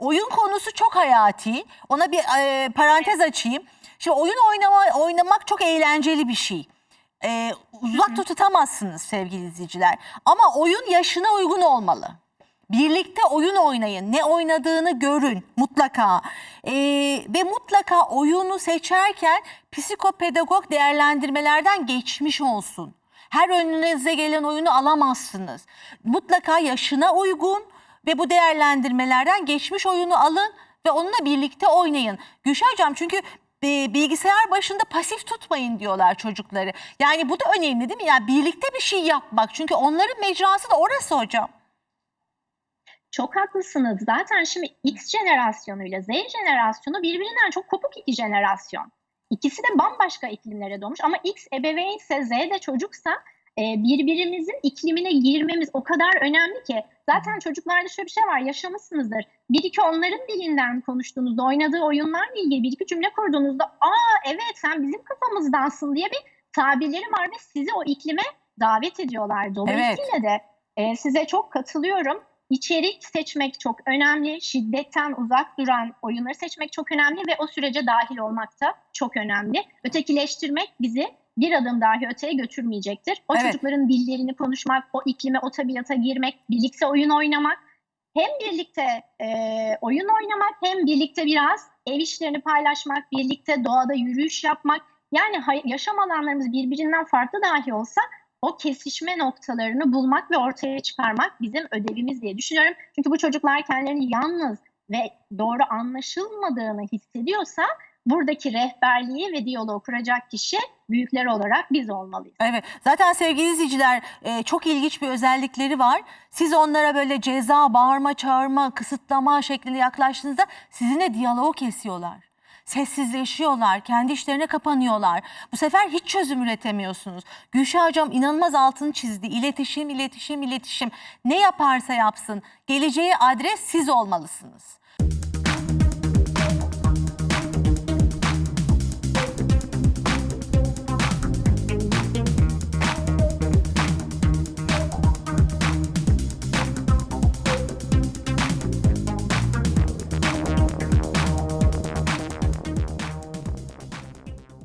oyun konusu çok hayati. Ona bir e, parantez açayım. Şimdi oyun oynama, oynamak çok eğlenceli bir şey. E, uzakta tutamazsınız sevgili izleyiciler. Ama oyun yaşına uygun olmalı. Birlikte oyun oynayın. Ne oynadığını görün mutlaka. Ee, ve mutlaka oyunu seçerken psikopedagog değerlendirmelerden geçmiş olsun. Her önünüze gelen oyunu alamazsınız. Mutlaka yaşına uygun ve bu değerlendirmelerden geçmiş oyunu alın ve onunla birlikte oynayın. Gülşah Hocam çünkü e, bilgisayar başında pasif tutmayın diyorlar çocukları. Yani bu da önemli değil mi? Yani birlikte bir şey yapmak. Çünkü onların mecrası da orası hocam. Çok haklısınız. Zaten şimdi X jenerasyonuyla Z jenerasyonu birbirinden çok kopuk iki jenerasyon. İkisi de bambaşka iklimlere doğmuş ama X ebeveynse Z de çocuksa birbirimizin iklimine girmemiz o kadar önemli ki. Zaten çocuklarda şöyle bir şey var yaşamışsınızdır. Bir iki onların dilinden konuştuğunuzda oynadığı oyunlarla ilgili bir iki cümle kurduğunuzda aa evet sen bizim kafamızdansın diye bir tabirleri var ve sizi o iklime davet ediyorlar. Dolayısıyla da e, size çok katılıyorum. İçerik seçmek çok önemli. Şiddetten uzak duran oyunları seçmek çok önemli ve o sürece dahil olmak da çok önemli. Ötekileştirmek bizi bir adım dahi öteye götürmeyecektir. O Evet. çocukların dillerini konuşmak, o iklime, o tabiata girmek, birlikte oyun oynamak, hem birlikte e, oyun oynamak hem birlikte biraz ev işlerini paylaşmak, birlikte doğada yürüyüş yapmak. Yani yaşam alanlarımız birbirinden farklı dahi olsa o kesişme noktalarını bulmak ve ortaya çıkarmak bizim ödevimiz diye düşünüyorum. Çünkü bu çocuklar kendilerini yalnız ve doğru anlaşılmadığını hissediyorsa buradaki rehberliği ve diyaloğu kuracak kişi büyükler olarak biz olmalıyız. Evet. Zaten sevgili izleyiciler e, çok ilginç bir özellikleri var. Siz onlara böyle ceza, bağırma, çağırma, kısıtlama şeklinde yaklaştığınızda sizinle diyaloğu kesiyorlar. Sessizleşiyorlar, kendi işlerine kapanıyorlar. Bu sefer hiç çözüm üretemiyorsunuz. Gülşah Hocam inanılmaz altını çizdi. İletişim, iletişim, iletişim. Ne yaparsa yapsın geleceği adres siz olmalısınız.